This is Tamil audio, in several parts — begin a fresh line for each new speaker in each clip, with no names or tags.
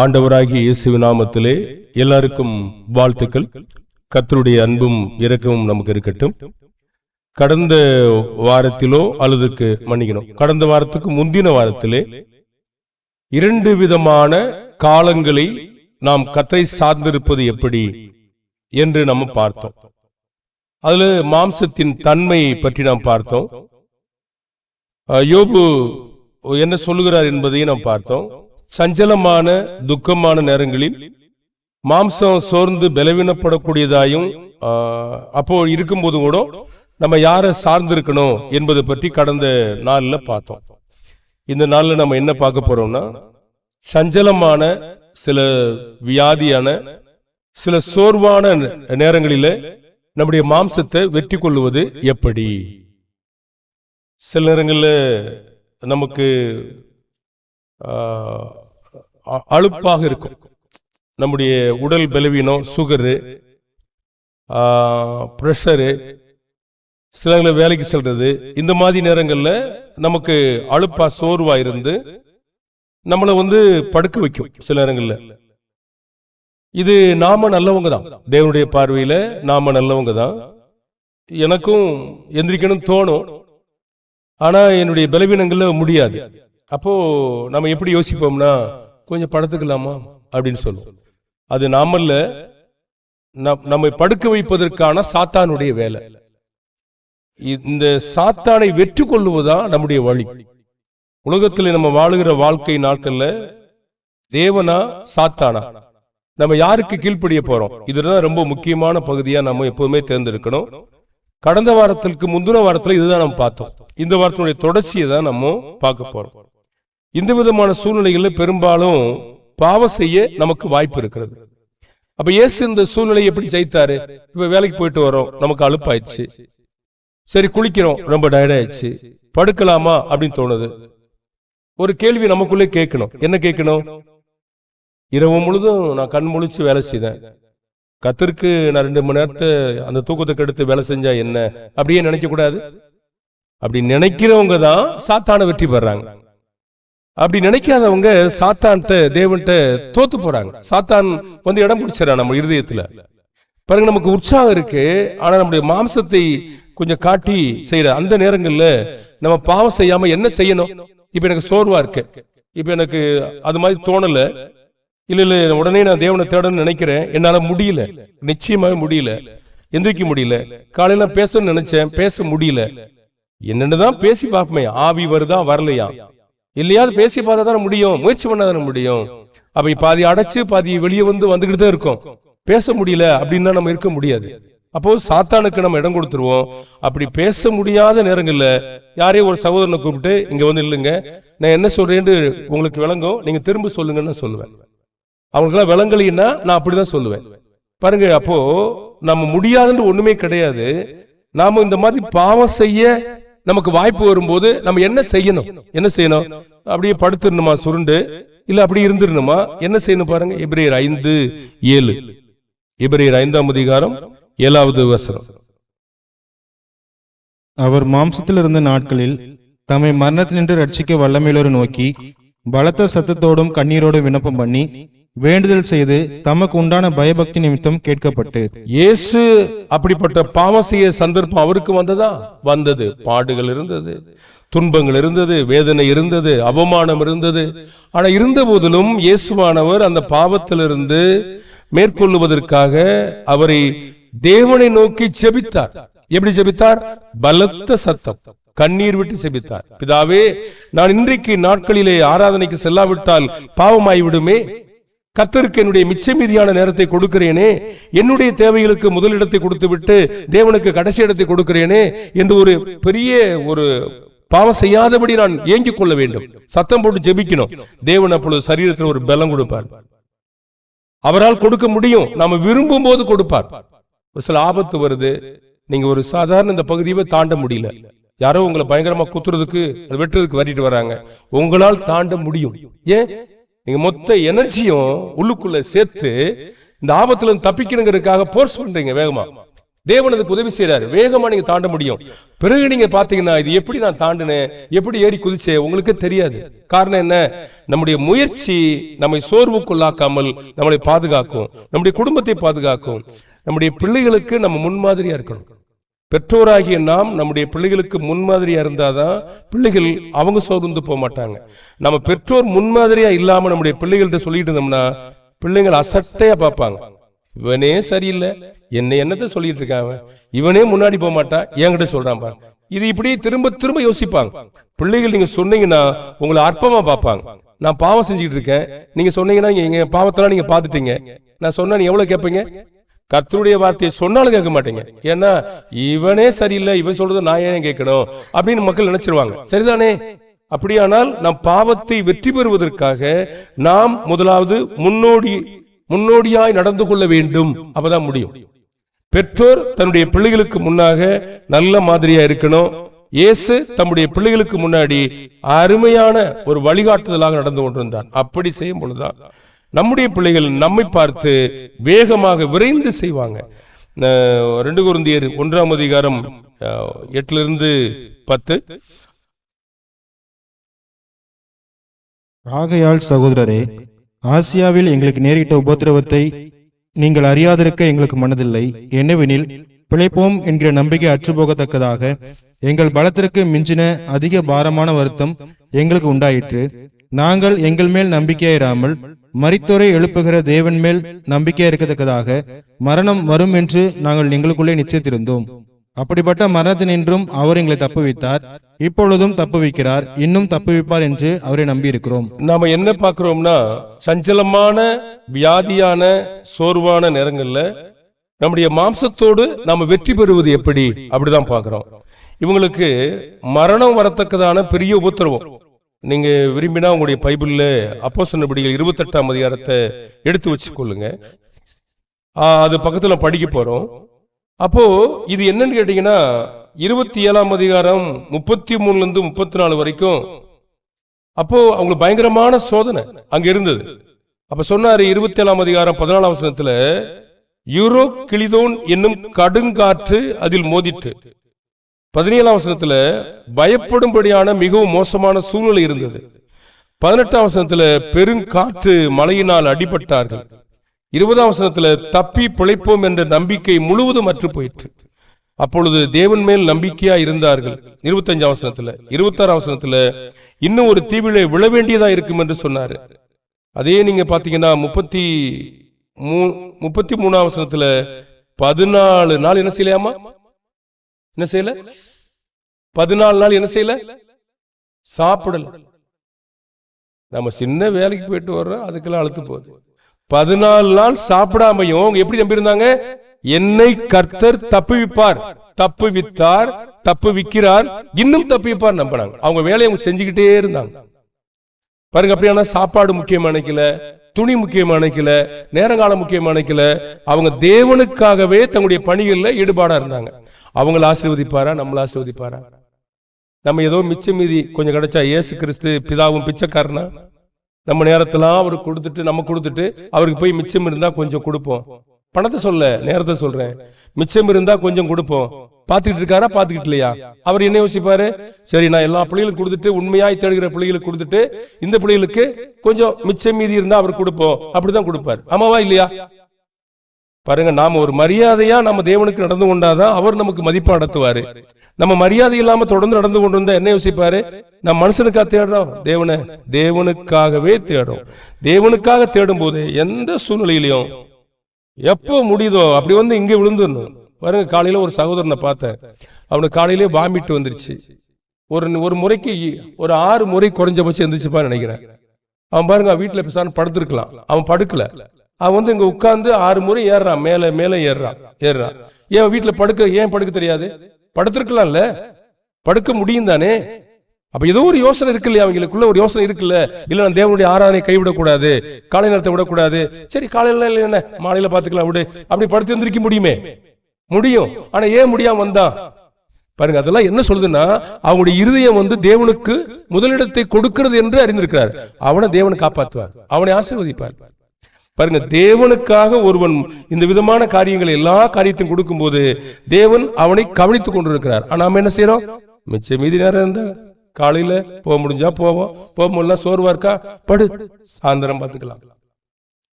ஆண்டவராகிய இயேசு நாமத்திலே எல்லாருக்கும் வாழ்த்துக்கள். கத்தருடைய அன்பும் இரக்கமும் நமக்கு இருக்கட்டும். கடந்த வாரத்திலோ அல்லதுக்கு மன்னிக்கணும். கடந்த வாரத்துக்கு முந்தின வாரத்திலே இரண்டு விதமான காலங்களை நாம் கத்தை சார்ந்திருப்பது எப்படி என்று நம்ம பார்த்தோம். அதுல மாம்சத்தின் தன்மை பற்றி நாம் பார்த்தோம். யோபு என்ன சொல்லுகிறார் என்பதையும் நாம் பார்த்தோம். சஞ்சலமான துக்கமான நேரங்களில் மாம்சம் சோர்ந்து பலவீனப்படக்கூடியதாயும் ஆஹ், அப்போ இருக்கும்போது கூட நம்ம யாரை சார்ந்திருக்கணும் என்பதை பற்றி கடந்த நாள்ல பார்த்தோம். இந்த நாள்ல நம்ம என்ன பார்க்க போறோம்னா சஞ்சலமான சில வியாதியான சில சோர்வான நேரங்களில நம்முடைய மாம்சத்தை வெற்றி கொள்ளுவது எப்படி? சில நேரங்களில் நமக்கு அழுப்பாக அ- அலுப்பாக இருக்கும். நம்முடைய உடல் பலவீனம் சுகரு ப்ரெஷரு சில வேலைக்கு செல்றது இந்த மாதிரி நேரங்களில் நமக்கு அழுப்பா சோர்வா இருந்து நம்மளை வந்து படுக்க வைக்கும் சில நேரங்களில். இது நாம நல்லவங்க தான். தேவனுடைய பார்வையில நாம நல்லவங்க தான். எனக்கும் எந்திரிக்கணும் தோணும். ஆனா என்னுடைய பலவீனங்கள்ல முடியாது. அப்போ நம்ம எப்படி யோசிப்போம்னா கொஞ்சம் படுத்துக்கலாமா? அப்படின்னு சொல்லுவோம் அது நாமல்ல நம்மை படுக்க வைப்பதற்கான சாத்தானுடைய வேலை. இந்த சாத்தானை வெற்றி கொள்ளுவதுதான் நம்முடைய வழி. உலகத்தில் நம்ம வாழுகிற வாழ்க்கை நாட்கள்ல தேவனா சாத்தானா? நம்ம யாருக்கு கீழ்ப்படிய போறோம்? இதுதான் ரொம்ப முக்கியமான பகுதியா நம்ம எப்பவுமே தேர்ந்தெடுக்கணும். கடந்த வாரத்திற்கு முந்தின வாரத்துல இதுதான் நம்ம பார்த்தோம். இந்த வாரத்தினுடைய தொடர்ச்சியை தான் நம்ம பார்க்க போறோம். இந்த விதமான சூழ்நிலைகள்ல பெரும்பாலும் பாவம் செய்ய நமக்கு வாய்ப்பு இருக்கிறது. அப்ப இயேசு இந்த சூழ்நிலையை எப்படி ஜெயித்தாரு? இப்ப வேலைக்கு போயிட்டு வரோம். நமக்கு அழுப்பாயிடுச்சு சரி குளிக்கிறோம். ரொம்ப டயர்டாயிடுச்சு. படுக்கலாமா அப்படின்னு தோணுது. ஒரு கேள்வி நமக்குள்ளே கேட்கணும். என்ன கேட்கணும்? இரவு முழுதும் நான் கண் முழிச்சு வேலை செய்தேன். கத்திற்கு நான் ரெண்டு மணி நேரத்தை அந்த தூக்கத்தை கெடுத்து வேலை செஞ்சா என்ன? அப்படியே நினைக்க கூடாது அப்படி நினைக்கிறவங்க தான் சாத்தான வெற்றி பெறாங்க. அப்படி நினைக்காதவங்க சாத்தான்ட்ட தேவன்ட்ட தோத்து போறாங்க. சாத்தான் வந்து இடம் பிடிச்சிடறான் நம்ம இருதயத்துல. பாருங்க நமக்கு உற்சாகம் இருக்கு. ஆனா நம்முடைய மாம்சத்தை கொஞ்சம் காட்டி செய்யற அந்த நேரங்கள்ல நம்ம பாவம் செய்யாம என்ன செய்யணும்? இப்ப எனக்கு சோர்வா இருக்கு. இப்ப எனக்கு அது மாதிரி தோணல. இல்ல இல்ல உடனே நான் தேவனை தேடணும்னு நினைக்கிறேன். என்னால முடியல. நிச்சயமாவே முடியல. எந்திரிக்க முடியல. காலையில பேசணும்னு நினைச்சேன். பேச முடியல. என்னென்னதான் பேசி பார்ப்போமே. ஆவி வருதா வரலையா? இல்லையாவது பேசி பார்த்தா தானே முடியும் முயற்சி பண்ணாதானே முடியும். அப்ப பாதி அடைச்சு பாதி வெளியே வந்து வந்துகிட்டு தான் இருக்கும். பேச முடியல அப்படின்னா நம்ம இருக்க முடியாது. அப்போ சாத்தானுக்கு நம்ம இடம் கொடுத்துருவோம். அப்படி பேச முடியாத நேரங்கள்ல யாரையும் ஒரு சகோதரனை கூப்பிட்டு இங்க வந்து இல்லைங்க நான் என்ன சொல்றேன்னு உங்களுக்கு விளங்கும் நீங்க திரும்ப சொல்லுங்கன்னு நான் சொல்லுவேன். அவங்களுக்குலாம் விளங்கலைன்னா நான் அப்படிதான் சொல்லுவேன். பாருங்க அப்போ நம்ம முடியாதுன்னு ஒண்ணுமே கிடையாது. நாம இந்த மாதிரி பாவம் செய்ய நமக்கு வாய்ப்பு வரும்போது நம்ம என்ன செய்யணும்? என்ன செய்யணும்? அப்படியே படுத்துடணுமா சுருண்டு? இல்ல அப்படி இருந்துடணுமா? என்ன செய்யணும் பாருங்க. எபிரேயர் ஐந்து ஏழு. எபிரேயர் ஐந்தாம் அதிகாரம் ஏழாவது வசனம்.
அவர் மாம்சத்தில் இருந்த நாட்களில் தம்மை மரணத்தினின்று ரட்சிக்க வல்லமையுள்ளோரை நோக்கி பலத்த சத்தத்தோடும் கண்ணீரோடும் விண்ணப்பம் பண்ணி வேண்டுதல் செய்து தமக்கு உண்டான பயபக்தி நிமித்தம் கேட்கப்பட்டு.
இயேசு அப்படிப்பட்ட பாவம் செய்ய சந்தர்ப்பம் அவருக்கு வந்ததா? வந்தது. பாடுகள் இருந்தது துன்பங்கள் இருந்தது வேதனை இருந்தது அவமானம் இருந்தது. ஆனா இருந்த போதிலும் இயேசுவானவர் அந்த பாவத்திலிருந்து மேற்கொள்ளுவதற்காக அவரை தேவனை நோக்கி செபித்தார். எப்படி செபித்தார்? பலத்த சத்தம். கண்ணீர் விட்டு செபித்தார். பிதாவே நான் இன்றைக்கு நாட்களிலே ஆராதனைக்கு செல்லாவிட்டால் பாவமாய்விடுமே கத்தருக்கு என்னுடைய மிச்ச மீதியான நேரத்தை கொடுக்கிறேனே என்னுடைய தேவைகளுக்கு முதலிடத்தை கொடுத்து விட்டு தேவனுக்கு கடைசி இடத்தை கொடுக்கிறேனே என்று ஒரு பெரிய ஒரு பாவம் செய்யாதபடி நான் ஏங்கிக் கொள்ள வேண்டும். சத்தம் போட்டு ஜெபிக்கணும். தேவன் அப்பொழுது சரீரத்தில் ஒரு பலம் கொடுப்பார். அவரால் கொடுக்க முடியும். நாம விரும்பும் போது கொடுப்பார். ஒரு சில ஆபத்து வருது. நீங்க ஒரு சாதாரண இந்த பகுதியை தாண்ட முடியல. யாரோ உங்களை பயங்கரமா குத்துறதுக்கு வெட்டுறதுக்கு வரிட்டு வராங்க. உங்களால் தாண்ட முடியும். ஏன்? நீங்க மொத்த எனர்ஜியும் உள்ளுக்குள்ள சேர்த்து இந்த ஆபத்துல இருந்து தப்பிக்கணுங்கிறதுக்காக போர்ஸ் பண்றீங்க வேகமா. தேவன் அதுக்கு உதவி செய்றாரு. வேகமா நீங்க தாண்ட முடியும். பிறகு நீங்க பாத்தீங்கன்னா இது எப்படி நான் தாண்டினேன்? எப்படி ஏறி குதிச்சேன்? உங்களுக்கு தெரியாது. காரணம் என்ன? நம்முடைய முயற்சி நம்மை சோர்வுக்குள்ளாக்காமல் நம்மளை பாதுகாக்கும். நம்முடைய குடும்பத்தை பாதுகாக்கும். நம்முடைய பிள்ளைகளுக்கு நம்ம முன்மாதிரியா இருக்கணும். பெற்றோராகிய நாம் நம்முடைய பிள்ளைகளுக்கு முன்மாதிரியா இருந்தாதான் பிள்ளைகள் அவங்க சோர்ந்து போக மாட்டாங்க. நம்ம பெற்றோர் முன்மாதிரியா இல்லாம நம்முடைய பிள்ளைகள்கிட்ட சொல்லிட்டு இருந்தோம்னா பிள்ளைங்கள் அசட்டையா பார்ப்பாங்க. இவனே சரியில்லை. என்ன என்னத்தை சொல்லிட்டு இருக்காங்க இவனே முன்னாடி போக மாட்டான். என்கிட்ட சொல்றான் பாரு. இது இப்படி திரும்ப திரும்ப யோசிப்பாங்க. பிள்ளைகள் நீங்க சொன்னீங்கன்னா உங்களை அற்பமா பார்ப்பாங்க. நான் பாவம் செஞ்சுட்டு இருக்கேன். நீங்க சொன்னீங்கன்னா எங்க பாவத்தெல்லாம் நீங்க பாத்துட்டீங்க நான் சொன்னா நீ எவ்வளவு கேட்பீங்க? கர்த்தருடைய வார்த்தையை சொன்னாலும் கேட்க மாட்டீங்க. ஏன்னா இவனே சரியில்லை இவன் சொல்றது நான் ஏன் கேட்கணும்? அப்படின்னு மக்கள் நினைச்சிருவாங்க. சரிதானே? அப்படியானால் நாம் பாவத்தை வெற்றி பெறுவதற்காக நாம் முதலாவது முன்னோடி முன்னோடியாய் நடந்து கொள்ள வேண்டும். அப்பதான் முடியும். பெற்றோர் தன்னுடைய பிள்ளைகளுக்கு முன்னாக நல்ல மாதிரியா இருக்கணும். இயேசு தம்முடைய பிள்ளைகளுக்கு முன்னாடி அருமையான ஒரு வழிகாட்டுதலாக நடந்து கொண்டிருந்தார். அப்படி செய்யும் பொழுதுதான் நம்முடைய பிள்ளைகள் நம்மை பார்த்து வேகமாக விரைந்து செய்வாங்க. ரெண்டு குருந்தியர் ஒன்றாம் அதிகாரம் எட்டுல இருந்து பத்து.
ஆகையால் சகோதரரே ஆசியாவில் எங்களுக்கு நேரிட்ட உபத்திரவத்தை நீங்கள் அறியாதிருக்க எங்களுக்கு மனதில்லை. என்னவெனில் பிழைப்போம் என்கிற நம்பிக்கை அற்றுப்போகத்தக்கதாக எங்கள் பலத்திற்கு மிஞ்சின அதிக பாரமான வருத்தம் எங்களுக்கு உண்டாயிற்று. நாங்கள் எங்கள் மேல் நம்பிக்கையாயிராமல் மரித்தோரை எழுப்புகிற தேவன் மேல் நம்பிக்கையா இருக்கத்தக்கதாக மரணம் வரும் என்று நாங்கள் எங்களுக்குள்ளே நிச்சயத்திருந்தோம். அப்படிப்பட்ட மரணத்தினின்றும் அவர் எங்களை தப்புவித்தார். இப்பொழுதும் தப்புவிக்கிறார். இன்னும் தப்புவிப்பார் என்று அவரை நம்பியிருக்கிறோம்.
நாம என்ன பார்க்கிறோம்னா சஞ்சலமான வியாதியான சோர்வான நேரங்கள்ல நம்முடைய மாம்சத்தோடு நாம வெற்றி பெறுவது எப்படி? அப்படிதான் பாக்குறோம் இவங்களுக்கு மரணம் வரத்தக்கதான பெரிய உபத்திரவம். நீங்க விரும்பினா உங்களுடைய பைபிள்ல அப்போ சொன்னபடிகள் இருபத்தெட்டாம் அதிகாரத்தை எடுத்து வச்சுக்கொள்ளுங்க. அது பக்கத்துல படிக்க போறோம். அப்போ இது என்னன்னு கேட்டீங்கன்னா இருபத்தி ஏழாம் அதிகாரம் முப்பத்தி மூணுல இருந்து முப்பத்தி நாலு வரைக்கும் அப்போ அவங்களுக்கு பயங்கரமான சோதனை அங்க இருந்தது. அப்ப சொன்னாரு இருபத்தி ஏழாம் அதிகாரம் பதினாலாம் வசனத்துல யூரோ கிளிதோன் என்னும் கடுங்காற்று அதில் மோதிட்டு பதினேழாம் வசனத்துல பயப்படும்படியான மிகவும் மோசமான சூழ்நிலை இருந்தது. பதினெட்டாம் வசனத்துல பெருங்காற்று மழையினால் அடிபட்டார்கள். இருபதாம் வசனத்துல தப்பி பிழைப்போம் என்ற நம்பிக்கை முழுவதும் அற்று போயிற்று. அப்பொழுது தேவன் மேல் நம்பிக்கையா இருந்தார்கள். இருபத்தஞ்சாம் வசனத்துல இருபத்தாறாம் வசனத்துல இன்னும் ஒரு தீவிலே விழ வேண்டியதா இருக்கும் என்று சொன்னாரு. அதே நீங்க பாத்தீங்கன்னா முப்பத்தி மூ முப்பத்தி மூணாம் வசனத்துல பதினாலு நாள் என்ன செய்யலாமா? என்ன செய்யல? பதினாலு நாள் என்ன செய்யல? சாப்பிடல. நம்ம சின்ன வேலைக்கு போயிட்டு வர்றோம் அதுக்கெல்லாம் அழுத்து போகுது. பதினாலு நாள் சாப்பிடாமையும் அவங்க எப்படி நம்பியிருந்தாங்க? என்னை கர்த்தர் தப்புவிப்பார். தப்பு விக்கிறார் இன்னும் தப்புவிப்பார் நம்பினாங்க. அவங்க வேலையை அவங்க செஞ்சுக்கிட்டே இருந்தாங்க. பாருங்க அப்படியானா சாப்பாடு முக்கியமா நினைக்கல துணி முக்கியமா நினைக்கல நேரங்காலம் முக்கியமா நினைக்கல அவங்க தேவனுக்காகவே தங்களுடைய பணிகள்ல ஈடுபாடா இருந்தாங்க. அவங்கள ஆசீர்வதிப்பாரா? நம்மள ஆசீர்வதிப்பாரா? நம்ம ஏதோ மிச்சம் மீதி கொஞ்சம் கிடைச்சா இயேசு கிறிஸ்து பிதாவும் பிச்சைக்காரனா? நம்ம நேரத்தெல்லாம் அவருக்கு கொடுத்துட்டு நம்ம கொடுத்துட்டு அவருக்கு போய் மிச்சம் இருந்தா கொஞ்சம் கொடுப்போம். பணத்தை சொல்ல நேரத்தை சொல்றேன். மிச்சம் இருந்தா கொஞ்சம் கொடுப்போம். பாத்துக்கிட்டு இருக்காரா? பாத்துக்கிட்டு இல்லையா? அவர் என்ன யோசிப்பாரு? சரி நான் எல்லா பிள்ளைகளுக்கு கொடுத்துட்டு உண்மையாய் தேடுகிற பிள்ளைகளுக்கு கொடுத்துட்டு இந்த பிள்ளைகளுக்கு கொஞ்சம் மிச்சம் மீதி இருந்தா அவர் கொடுப்போம். அப்படிதான் கொடுப்பாரு. ஆமாவா இல்லையா? பாருங்க நாம ஒரு மரியாதையா நம்ம தேவனுக்கு நடந்து கொண்டாதான் அவர் நமக்கு மதிப்பா நடத்துவாரு. நம்ம மரியாதை இல்லாம தொடர்ந்து நடந்து கொண்டு இருந்தா என்ன யோசிப்பாரு? நம்ம மனுஷனுக்கா தேடுறோம். தேவனை தேவனுக்காகவே தேடும் தேவனுக்காக தேடும் போது எந்த சூழ்நிலையிலையும் எப்போ முடியுதோ அப்படி வந்து இங்க விழுந்துடணும். பாருங்க காலையில ஒரு சகோதரனை பார்த்தேன். அவனுக்கு காலையிலே வாமிட்டு வந்துருச்சு. ஒரு ஒரு முறைக்கு ஒரு ஆறு முறை குறைஞ்சபட்சம் எந்திரிச்சுப்பான்னு நினைக்கிறேன். அவன் பாருங்க அவன் வீட்டுல பேசாம படுத்திருக்கலாம். அவன் படுக்கல. அவன் வந்து இங்க உட்கார்ந்து ஆறு முறை ஏறுறான் மேல மேல ஏறுறான் ஏறுறான் ஏன் வீட்டுல படுக்க ஏன் படுக்க தெரியாது? படுத்திருக்கலாம்ல. படுக்க முடியும் தானே? அப்ப ஏதோ ஒரு யோசனை இருக்கு இல்லையா அவங்களுக்குள்ள? ஒரு யோசனை இருக்குல்ல இல்ல? நான் தேவனுடைய ஆராதனை கைவிடக்கூடாது. காலை நேரத்தை விடக்கூடாது. சரி காலையில இல்ல என்ன? மாலையில பாத்துக்கலாம் விடு. அப்படி படுத்து எந்திரிக்க முடியுமே? முடியும். ஆனா ஏன் முடியாம வந்தான் பாருங்க அதெல்லாம் என்ன சொல்லுதுன்னா அவங்களுடைய இருதயம் வந்து தேவனுக்கு முதலிடத்தை கொடுக்கிறது என்று அறிந்திருக்கிறார். அவனை தேவனை காப்பாற்றுவார் அவனை ஆசீர்வதிப்பார். பாருங்க தேவனுக்காக ஒருவன் இந்த விதமான காரியங்களை எல்லா காரியத்தையும் கொடுக்கும்போது தேவன் அவனை கவனித்துக் கொண்டிருக்கிறார். ஆனா நாம என்ன செய்யறோம் மிச்ச மீதி நேரம் இருந்தா காலையில போக முடிஞ்சா போவோம். போக முடியல சோர்வா இருக்கா? படு. சாயந்தரம் பார்த்துக்கலாம்.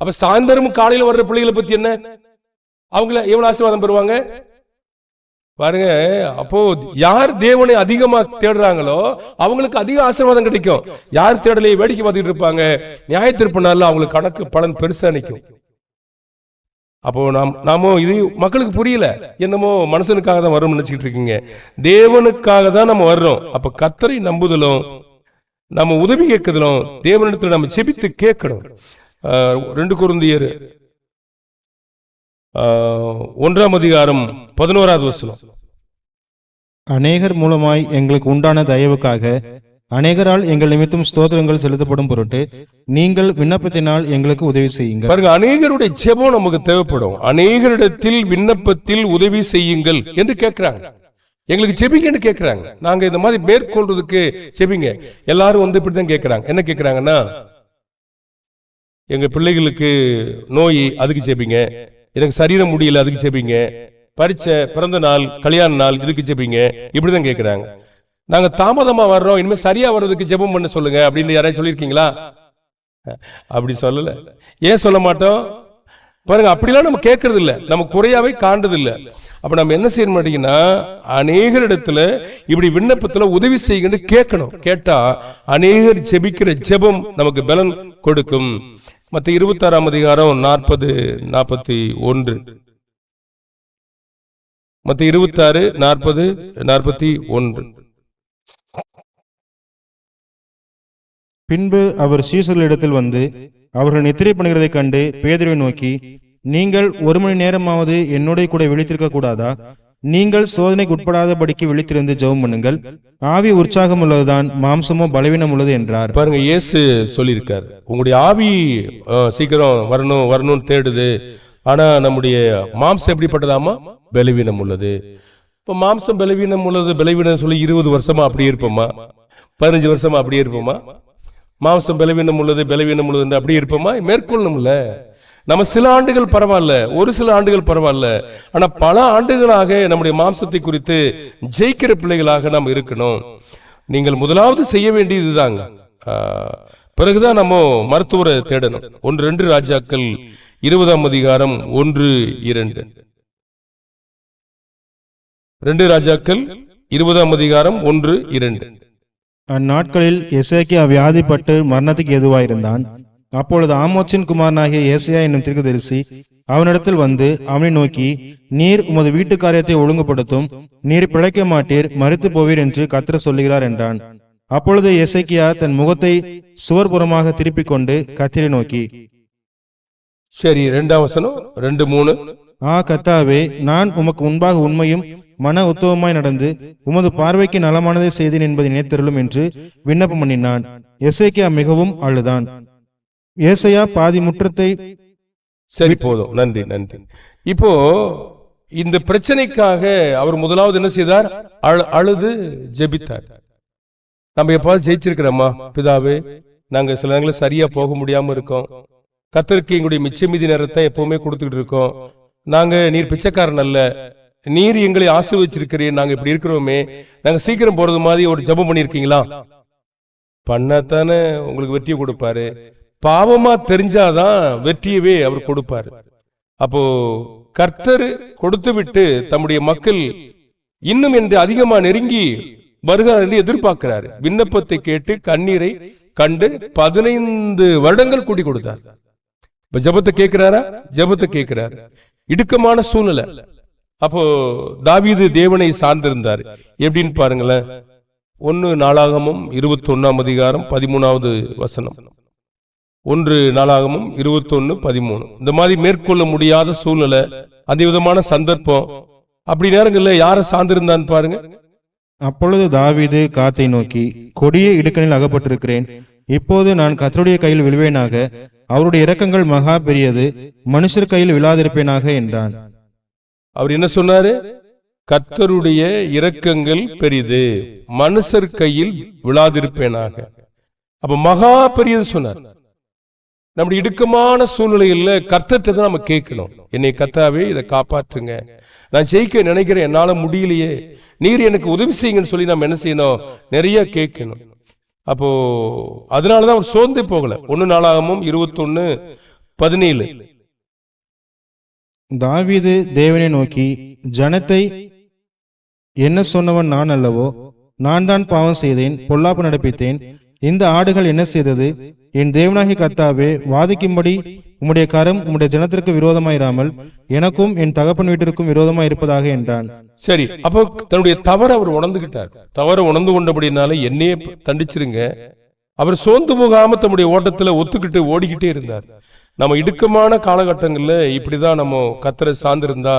அப்ப சாயந்தரம் காலையில வர்ற பிள்ளைகளை பத்தி என்ன? அவங்கள எவ்வளவு ஆசீர்வாதம் பெறுவாங்க? பாருங்க அப்போ யார் தேவனை அதிகமா தேடுறாங்களோ அவங்களுக்கு அதிக ஆசீர்வாதம் கிடைக்கும். யார் தேடலையை வேடிக்கை பார்த்துட்டு இருப்பாங்க. நியாய நாள்ல அவங்களுக்கு கணக்கு பலன் பெருசா நிற்கும் அப்போ நாம் நாமோ இது மக்களுக்கு புரியல. என்னமோ மனுஷனுக்காக தான் வரும் நினைச்சிட்டு இருக்கீங்க. தேவனுக்காக தான் நம்ம வர்றோம். அப்ப கத்தரை நம்புதலும் நம்ம உதவி கேட்கதலும் தேவனிடத்துல நம்ம செபித்து கேட்கணும். ஆஹ் ரெண்டு குருந்தியர் ஒன்றாம் அதிகாரம் பதினோராவது வசனம்.
அநேகர் மூலமாய் எங்களுக்கு உண்டான தயவுக்காக அநேகரால் எங்கள் நிமித்தம் ஸ்தோத்திரங்கள் செலுத்தப்படும் பொருட்டு நீங்கள் விண்ணப்பத்தினால் எங்களுக்கு உதவி செய்யுங்கள்.
பாருங்க அநேகருடைய ஜெபம் நமக்கு தேவைப்படும். அநேகரிடத்தில் விண்ணப்பத்தில் உதவி செய்யுங்கள் என்று கேட்கிறாங்க எங்களுக்கு ஜெபிங்கன்னு கேட்கிறாங்க நாங்க இந்த மாதிரி மேற்கொள்றதுக்கு ஜெபிங்க. எல்லாரும் வந்து இப்படிதான் கேட்கிறாங்க என்ன கேட்கிறாங்கன்னா எங்க பிள்ளைகளுக்கு நோய் அதுக்கு ஜெபிங்க. எனக்கு சரீரம் முடியல அதுக்கு ஜெபிங்க பரீட்சை பிறந்த நாள் கல்யாண நாள் இதுக்கு ஜெபிங்க இப்படிதான் கேட்கிறாங்க நாங்க தாமதமா வர்றோம் இனிமே சரியா வர்றதுக்கு ஜெபம் பண்ண சொல்லுங்க அப்படின்னு யாராவது சொல்லியிருக்கீங்களா? அப்படி சொல்லல. ஏன் சொல்ல மாட்டோம்? பாருங்க அப்படிலாம் நம்ம கேட்கறது இல்ல நம்ம குறையாவே காண்டது இல்ல அப்ப நம்ம என்ன செய்ய மாட்டீங்கன்னா அநேகர் இடத்துல இப்படி விண்ணப்பத்துல உதவி செய்யுங்கன்னு கேட்கணும். கேட்டா அநேகர் ஜெபிக்கிற ஜெபம் நமக்கு பலன் கொடுக்கும். மத்த இருபத்தாறாம் அதிகாரம் நாற்பது நாற்பத்தி ஒன்று. மத்த இருபத்தாறு நாற்பது நாற்பத்தி ஒன்று.
பின்பு அவர் சீசர்களிடத்தில் வந்து அவர்கள் நித்திரை பண்ணுகிறதை கண்டு பேதுருவை நோக்கி நீங்கள் ஒரு மணி நேரமாவது என்னோட கூட விழித்திருக்க கூடாதா நீங்கள் சோதனைக்கு உட்படாதபடிக்கு விழித்திருந்து ஜெபம் பண்ணுங்கள். ஆவி உற்சாகம் உள்ளதுதான் மாம்சமோ பலவீனம் உள்ளது என்றார்.
பாருங்க இயேசு சொல்லியிருக்காரு. உங்களுடைய ஆவி சீக்கிரம் வரணும் வரணும்னு தேடுது. ஆனா நம்முடைய மாம்சம் எப்படிப்பட்டதாமா பலவீனம் உள்ளது இப்ப மாம்சம் பலவீனம் உள்ளது பலவீனம் சொல்லி இருபது வருஷமா அப்படியே இருப்போமா? பதினஞ்சு வருஷமா அப்படியே இருப்போமா? மாம்சம் பலவீனம் உள்ளது பலவீனம் உள்ளது அப்படியே இருப்போமா? மேற்கொள்ளணும்ல. நம்ம சில ஆண்டுகள் பரவாயில்ல ஒரு சில ஆண்டுகள் பரவாயில்ல. ஆனா பல ஆண்டுகளாக நம்முடைய மாம்சத்தை குறித்து ஜெயிக்கிற பிள்ளைகளாக நாம் இருக்கணும். நீங்கள் முதலாவது செய்ய வேண்டியதுதாங்க தாங்க பிறகுதான் நம்ம மருத்துவரை தேடணும். ஒன்று ரெண்டு ராஜாக்கள் இருபதாம் அதிகாரம் ஒன்று இரண்டு. ரெண்டு ராஜாக்கள் இருபதாம் அதிகாரம் ஒன்று இரண்டு.
அந்நாட்களில் எசேக்கியா வியாதிப்பட்டு மரணத்துக்கு எதுவாயிருந்தான் அப்பொழுது ஆமோச்சின் குமாரனாகிய ஏசையா என்னும் தீர்க்கதரிசி அவனிடத்தில் வந்து அவனை நோக்கி நீர் உமது வீட்டு காரியத்தை ஒழுங்குபடுத்தும் நீர் பிழைக்க மாட்டீர் மரித்து போவீர் என்று கர்த்தர் சொல்லுகிறார் என்றான். அப்பொழுது எசேக்கியா தன் முகத்தை சுவர்புறமாக திருப்பிக் கொண்டு கர்த்தரை நோக்கி
சரி ரெண்டாம் வசனம் ரெண்டு மூணு.
ஆ கர்த்தாவே நான் உமக்கு முன்பாக உண்மையும் மன உத்தவமாய் நடந்து உமது பார்வைக்கு நலமானதை செய்தேன் என்பதை நினைத்தருளும் என்று விண்ணப்பம் பண்ணினான். எசேக்கியா மிகவும் அழுதான். ஏசையா பாதி முற்றத்தை
சரி போதும். நன்றி நன்றி. இப்போ இந்த பிரச்சனைக்காக அவர் முதலாவது என்ன செய்தார்? அழு- அழுது ஜெபித்தார். நம்ம எப்பாவது ஜெயிச்சிருக்கிறோமா பிதாவே. நாங்க சில நேரங்களில் சரியா போக முடியாம இருக்கோம். கத்தருக்கு எங்களுடைய மிச்ச மீதி நேரத்தை எப்பவுமே கொடுத்துக்கிட்டு இருக்கோம். நாங்க நீர் பிச்சைக்காரன் அல்ல. நீர் எங்களை ஆசிர்வச்சிருக்கிறீர். நாங்க இப்படி இருக்கிறோமே. நாங்க சீக்கிரம் போறது மாதிரி ஒரு ஜெபம் பண்ணிருக்கீங்களா பண்ணாதானே உங்களுக்கு வெற்றியை கொடுப்பாரு. பாவமா தெரிஞ்சாதான் வெற்றியவே அவர் கொடுப்பாரு. அப்போ கர்த்தர் கொடுத்து விட்டு தம்முடைய மக்கள் இன்னும் என்று அதிகமா நெருங்கி வருகிறார் என்று எதிர்பார்க்கிறார். விண்ணப்பத்தை கேட்டு கண்ணீரை கண்டு பதினைந்து வருடங்கள் கூட்டி கொடுத்தார். இப்ப ஜெபத்தை கேட்கிறாரா? ஜெபத்தை கேட்கிறார். இடுக்கமான சூழ்நிலை. அப்போ தாவீது தேவனை சார்ந்திருந்தார். எப்படின்னு பாருங்களேன். ஒன்னு நாளாகமும் இருபத்தி ஒன்னாம் அதிகாரம் பதிமூணாவது வசனம். ஒன்று நாளாகமும் இருபத்தொன்னு பதிமூணு. இந்த மாதிரி மேற்கொள்ள முடியாத சூழ்நிலை அந்த விதமான சந்தர்ப்பம். அப்படி நேரங்கள்ல யாரை சார்ந்திருந்தான்னு பாருங்க.
அப்பொழுது தாவீது காத்தை நோக்கி கொடிய இடுக்கணில் அகப்பட்டிருக்கிறேன். இப்போது நான் கர்த்தருடைய கையில் விழுவேனாக அவருடைய இரக்கங்கள் மகா பெரியது மனுஷர் கையில் விழாதிருப்பேனாக என்றான்.
அவர் என்ன சொன்னாரு? கர்த்தருடைய இரக்கங்கள் பெரிது மனுஷர் கையில் விழாதிருப்பேனாக. அப்ப மகா பெரியது சொன்னார். நம்முடைய இடுக்கமான சூழ்நிலையில் கர்த்தர்ட்ட நம்ம கேட்கணும். என்னை கத்தாவே இதை காப்பாற்றுங்க. நான் ஜெயிக்க நினைக்கிறேன் என்னால முடியலையே. நீர் எனக்கு உதவி செய்யுங்கன்னு சொல்லி நம்ம என்ன செய்யணும்? நிறைய கேட்கணும். அப்போ அதனாலதான் அவர் சோர்ந்து போகல. ஒன்னு நாளாகமும் இருபத்தொன்னு பதினேழு.
தாவிது தேவனை நோக்கி ஜனத்தை என்ன சொன்னவன் நான் அல்லவோ? நான் தான் பாவம் செய்தேன் பொல்லாப்பு நடப்பித்தேன். இந்த ஆடுகள் என்ன செய்தது? என் தேவனாகி கர்த்தாவே வாதிக்கும்படி உம்முடைய கரம் உம்முடைய ஜனத்திற்கு விரோதமாயிராமல் எனக்கும் என் தகப்பன் வீட்டிற்கும் விரோதமாய் இருப்பதாக என்றான்.
சரி அப்போ தன்னுடைய தவறு அவர் உணர்ந்துகிட்டார். தவறு உணர்ந்து கொண்டபடினால என்னையே தண்டிச்சிருங்க. அவர் சோர்ந்து போகாம தம்முடைய ஓட்டத்துல ஒத்துக்கிட்டு ஓடிக்கிட்டே இருந்தார். நம்ம இடுக்கமான காலகட்டங்கள்ல இப்படிதான் நம்ம கத்தரை சார்ந்திருந்தா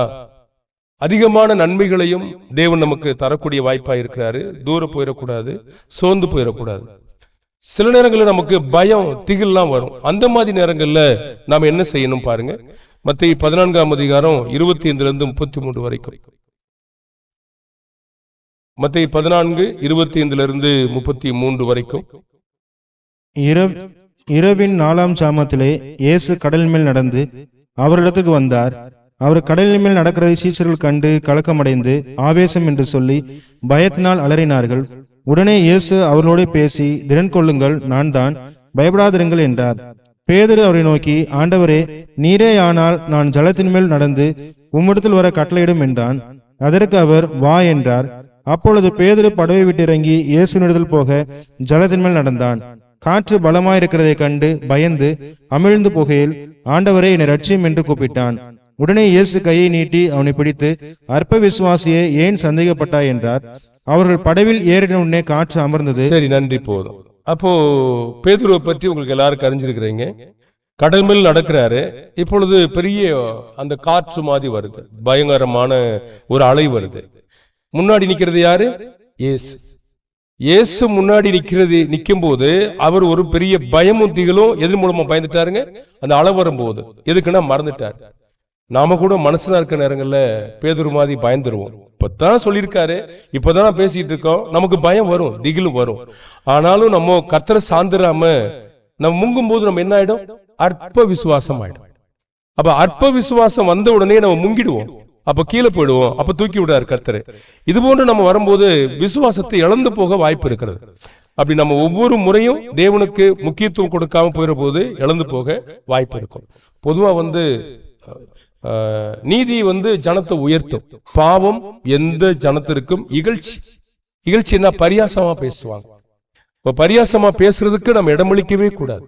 அதிகமான நன்மைகளையும் தேவன் நமக்கு தரக்கூடிய வாய்ப்பா இருக்கிறாரு. தூரம் போயிடக்கூடாது சோர்ந்து போயிடக்கூடாது. சில நேரங்களில் நமக்கு பயம் திகில்லாம் வரும். அந்த மாதிரி நேரங்கள்ல நாம என்ன செய்யணும் பாருங்க. மத்திய பதினான்காம் அதிகாரம் இருபத்தி ஐந்துலேருந்து முப்பத்தி மூன்று வரைக்கும். மத்திய பதினான்கு இருபத்தி ஐந்துலேருந்து முப்பத்தி மூன்று வரைக்கும்
இரவின் நாலாம் சாமத்திலே இயேசு கடல் மேல் நடந்து அவரிடத்துக்கு வந்தார். அவர் கடலின் மேல் நடக்கிறதை சீச்சர்கள் கண்டு கலக்கமடைந்து ஆவேசம் என்று சொல்லி பயத்தினால் அலறினார்கள். உடனே இயேசு அவர்களோடு பேசி திடன் கொள்ளுங்கள் நான் தான். பயப்படாதிருங்கள் என்றார். பேதரு அவரை நோக்கி ஆண்டவரே நீரே ஆனால் நான் ஜலத்தின் மேல் நடந்து உம்மிடத்தில் வர கட்டளையிடும் என்றான். அதற்கு அவர் வா என்றார். அப்பொழுது பேதரு படவை விட்டு இறங்கி இயேசுனிடத்தில் போக ஜலத்தின் மேல் நடந்தான். காற்று பலமாயிருக்கிறதை கண்டு பயந்து அமிழ்ந்து போகையில் ஆண்டவரே என்னை ரட்சியம் என்று கூப்பிட்டான். உடனே இயேசு கையை நீட்டி அவனை பிடித்து அற்ப விசுவாசியே ஏன் சந்தேகப்பட்டாய்? என்றார். அவர்கள் படவில் ஏறின உடனே காற்று அமர்ந்தது.
சரி நன்றி போதும். அப்போ பேதுருவை பற்றி உங்களுக்கு எல்லாருக்கும் அறிஞ்சிருக்கிறீங்க. கடல் மேல் நடக்கிறாரு. இப்பொழுது பெரிய அந்த காற்று மாதிரி வருது. பயங்கரமான ஒரு அலை வருது. முன்னாடி நிக்கிறது யாரு? ஏசு இயேசு முன்னாடி நிக்கிறது நிற்கும் போது அவர் ஒரு பெரிய பயமும் திகழும் எது மூலமா பயந்துட்டாருங்க. அந்த அலை வரும்போது எதுக்குன்னா மறந்துட்டார். நாம கூட மனசுல இருக்க நேரங்கள்ல பேதுரு மாதிரி பயந்துருவோம். இப்பதான் சொல்லியிருக்காரு. இப்பதான் பேசிட்டு இருக்கோம். நமக்கு பயம் வரும். திகிலு வரும். ஆனாலும் நம்ம கர்த்தரை சார்ந்துடாம நம்ம முங்கும் போது நம்ம என்ன ஆயிடும்? அற்ப விசுவாசம் ஆயிடும். அப்ப அற்ப விசுவாசம் வந்த உடனே நம்ம முங்கிடுவோம். அப்ப கீழே போயிடுவோம். அப்ப தூக்கி விடாரு கர்த்தர். இது போன்று நம்ம வரும்போது விசுவாசத்தை இழந்து போக வாய்ப்பு இருக்கிறது. அப்படி நம்ம ஒவ்வொரு முறையும் தேவனுக்கு முக்கியத்துவம் கொடுக்காம போயிட போது இழந்து போக வாய்ப்பு இருக்கும். பொதுவா வந்து நீதி வந்து ஜனத்தை உயர்த்தும். பாவம் எந்த ஜனத்திற்கும் இகழ்ச்சி. இகழ்ச்சின்னா பரியாசமா பேசுவாங்க. இப்ப பரியாசமா பேசுறதுக்கு நம்ம இடமளிக்கவே கூடாது.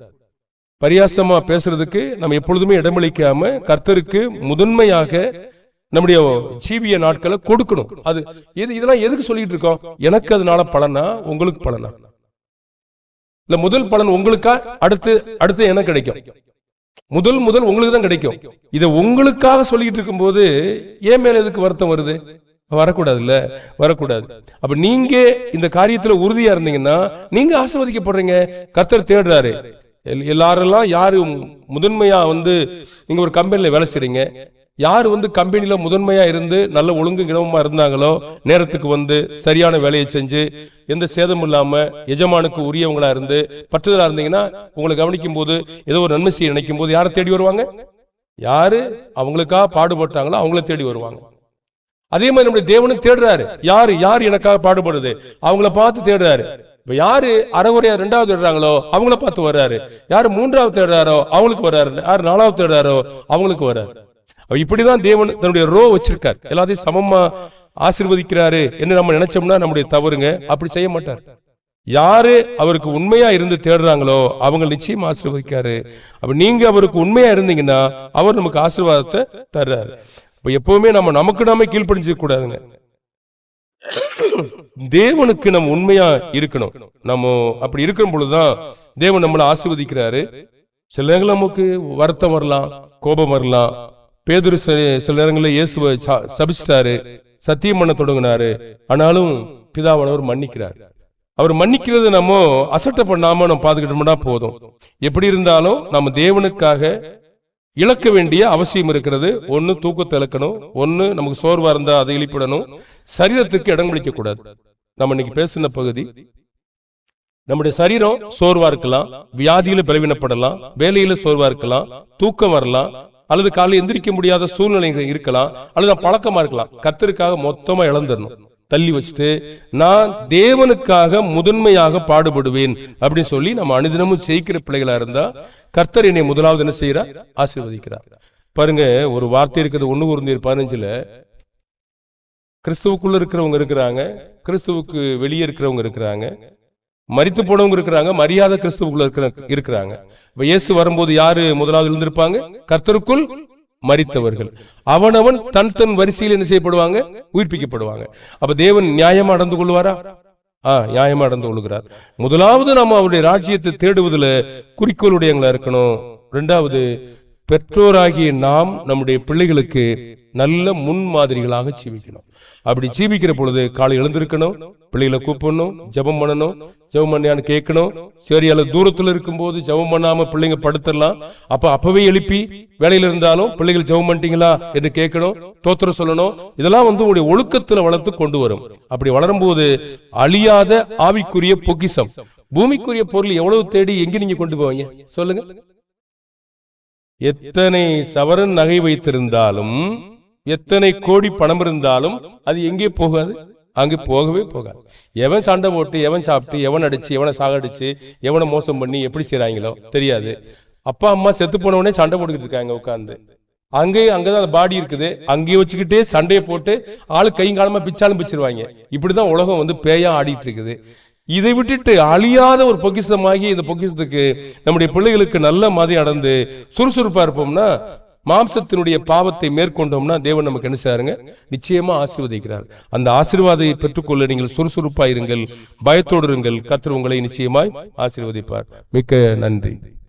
பரியாசமா பேசுறதுக்கு நம்ம எப்பொழுதுமே இடமளிக்காம கர்த்தருக்கு முதன்மையாக நம்முடைய ஜீவிய நாட்களை கொடுக்கணும். அது இது இதெல்லாம் எதுக்கு சொல்லிட்டு இருக்கோம்? எனக்கு அதனால பலனா? உங்களுக்கு பலனா? இல்ல முதல் பலன் உங்களுக்கா? அடுத்து அடுத்து எனக்கு கிடைக்கும். முதல் முதல் உங்களுக்கு தான் கிடைக்கும். இதை உங்களுக்காக சொல்லிட்டு இருக்கும்போது ஏன் மேல எதுக்கு வருத்தம் வருது? வரக்கூடாது இல்ல வரக்கூடாது. அப்ப நீங்க இந்த காரியத்துல உறுதியா இருந்தீங்கன்னா நீங்க ஆசிர்வதிக்கப்படுறீங்க. கர்த்தர் தேடுறாரு. எல்லாரெல்லாம் யாரு முதன்மையா வந்து நீங்க ஒரு கம்பெனில வேலை செய்றீங்க. யார் வந்து கம்பெனியில முதன்மையா இருந்து நல்ல ஒழுங்கு கிணமா இருந்தாங்களோ நேரத்துக்கு வந்து சரியான வேலையை செஞ்சு எந்த சேதமும் இல்லாம எஜமானுக்கு உரியவங்களா இருந்து பற்றுதலா இருந்தீங்கன்னா உங்களை கவனிக்கும் போது ஏதோ ஒரு நன்மை செய்ய நினைக்கும் போது யாரை தேடி வருவாங்க? யாரு அவங்களுக்காக பாடுபட்டாங்களோ அவங்கள தேடி வருவாங்க. அதே மாதிரி நம்முடைய தேவனும் தேடுறாரு. யாரு? யார் எனக்காக பாடுபடுது? அவங்கள பார்த்து தேடுறாரு. இப்ப யாரு அறகுறையா ரெண்டாவது தேடுறாங்களோ அவங்கள பார்த்து வர்றாரு. யாரு மூன்றாவது தேடுறாரோ அவங்களுக்கு வர்றாரு. யாரு நாலாவது தேடுறாரோ அவங்களுக்கு வர்றாரு. இப்படிதான் தேவன் தன்னுடைய ரோ வச்சிருக்கார். எல்லாத்தையும் சமமா ஆசிர்வதிக்கிறாரு என்று நம்ம நினைச்சோம்னா நம்முடைய தவறுங்க. அப்படி செய்ய மாட்டார். யாரு அவருக்கு உண்மையா இருந்து தேடுறாங்களோ அவங்க நிச்சயம் ஆசீர்வதிக்காரு. அப்ப நீங்க அவருக்கு உண்மையா இருந்தீங்கன்னா அவர் நமக்கு ஆசீர்வாதத்தை தர்றாரு. இப்ப எப்பவுமே நம்ம நமக்கு நாம கீழ்ப்படிஞ்சிக்க கூடாதுங்க. தேவனுக்கு நம்ம உண்மையா இருக்கணும். நம்ம அப்படி இருக்கிற பொழுதுதான் தேவன் நம்மளை ஆசீர்வதிக்கிறாரு. சில நேரங்கள் நமக்கு வருத்தம் வரலாம் கோபம் வரலாம். பேதுரு சில சில நேரங்களில் இயேசுவை சபிச்சிட்டாரு சத்தியம் பண்ண தொடங்கினாரு. ஆனாலும் பிதாவானவர் மன்னிக்கிறார். அவர் மன்னிக்கிறது நம்ம அசட்டை பண்ணாம நம்ம பாத்துக்கிட்டோம்னா போதும். எப்படி இருந்தாலும் நம்ம தேவனுக்காக இழக்க வேண்டிய அவசியம் இருக்கிறது. ஒன்னு தூக்கத்தை இழக்கணும் ஒன்னு நமக்கு சோர்வா இருந்தா அதை இழிப்பிடணும். சரீரத்துக்கு இடம் பிடிக்க கூடாது நம்ம இன்னைக்கு பேசின பகுதி நம்முடைய சரீரம் சோர்வா இருக்கலாம் வியாதியில பலவீனப்படலாம் வேலையில சோர்வா இருக்கலாம் தூக்கம் வரலாம் அல்லது காலையில் எந்திரிக்க முடியாத சூழ்நிலைகள் இருக்கலாம் அல்லது பழக்கமா இருக்கலாம். கத்தருக்காக மொத்தமா இழந்துடணும். தள்ளி வச்சுட்டு நான் தேவனுக்காக முதன்மையாக பாடுபடுவேன் அப்படின்னு சொல்லி நம்ம அனுதினமும் ஜெயிக்கிற பிள்ளைகளா இருந்தா கர்த்தர் என்னை முதலாவது என்ன செய்யறா ஆசீர்வதிக்கிறார். பாருங்க ஒரு வார்த்தை இருக்கிறது ஒண்ணு குருந்தியர் பதினஞ்சுல கிறிஸ்துவுக்குள்ள இருக்கிறவங்க இருக்கிறாங்க கிறிஸ்துவுக்கு வெளியே இருக்கிறவங்க இருக்கிறாங்க மறித்து போனவங்க இருக்கிறாங்க மரியாதை கிறிஸ்துவுக்குள்ள இருக்கிற இருக்கிறாங்க. இப்ப இயேசு வரும்போது யாரு முதலாவது இருந்திருப்பாங்க கர்த்தருக்குள் மறித்தவர்கள் அவனவன் தன் தன் வரிசையில் என்ன செய்யப்படுவாங்க? உயிர்ப்பிக்கப்படுவாங்க. அப்ப தேவன் நியாயமா நடந்து கொள்வாரா? ஆ நியாயமா நடந்து கொள்கிறார். முதலாவது நாம அவருடைய ராஜ்யத்தை தேடுவதுல குறிக்கோளுடையங்களா இருக்கணும். ரெண்டாவது பெற்றோராகிய நாம் நம்முடைய பிள்ளைகளுக்கு நல்ல முன்மாதிரிகளாக ஜீவிக்கணும். அப்படி ஜீவிக்கிற பொழுது காலை எழுந்திருக்கணும் பிள்ளைகளை கூப்பிடணும் ஜெபம் பண்ணணும் ஜெபம் பண்ணியான்னு கேட்கணும். சரி அல்ல தூரத்துல இருக்கும்போது ஜெபம் பண்ணாம பிள்ளைங்க படுத்துடலாம். அப்ப அப்பவே எழுப்பி வேலையில இருந்தாலும் பிள்ளைகள் ஜெபம் பண்ணிட்டீங்களா என்று கேட்கணும் தோத்திரம் சொல்லணும். இதெல்லாம் வந்து உங்களுடைய ஒழுக்கத்துல வளர்த்து கொண்டு வரும். அப்படி வளரும் போது அழியாத ஆவிக்குரிய பொக்கிஷம். பூமிக்குரிய பொருள் எவ்வளவு தேடி எங்க நீங்க கொண்டு போவீங்க? சொல்லுங்க. எத்தனை சவரன் நகை வைத்திருந்தாலும் எத்தனை கோடி பணம் இருந்தாலும் அது எங்கே போகாது? அங்கே போகவே போகாது. எவன் சண்டை போட்டு எவன் சாப்பிட்டு எவன் அடிச்சு எவனை சாகடிச்சு எவனை மோசம் பண்ணி எப்படி செய்யறாங்களோ தெரியாது. அப்பா அம்மா செத்து போனவனே சண்டை போட்டுக்கிட்டு இருக்காங்க உட்காந்து அங்கே அங்கதான் அந்த பாடி இருக்குது. அங்கேயே வச்சுக்கிட்டே சண்டையை போட்டு ஆளு கையும் காலமா பிச்சாலும் பிச்சிருவாங்க. இப்படிதான் உலகம் வந்து பேயா ஆடிட்டு இருக்குது. இதை விட்டுட்டு அழியாத ஒரு பொக்கிசமாகி இந்த பொக்கிசத்துக்கு நம்முடைய பிள்ளைகளுக்கு நல்ல மாதிரி நடந்து சுறுசுறுப்பா இருப்போம்னா மாம்சத்தினுடைய பாவத்தை மேற்கொண்டோம்னா தேவன் நமக்கு என்ன செய்யாருங்க நிச்சயமா ஆசீர்வதிக்கிறார். அந்த ஆசீர்வாதத்தை பெற்றுக்கொள்ள நீங்கள் சுறுசுறுப்பாயிருங்கள் பயத்தோடு இருங்கள். கத்திர உங்களை நிச்சயமாய் ஆசீர்வதிப்பார். மிக்க நன்றி.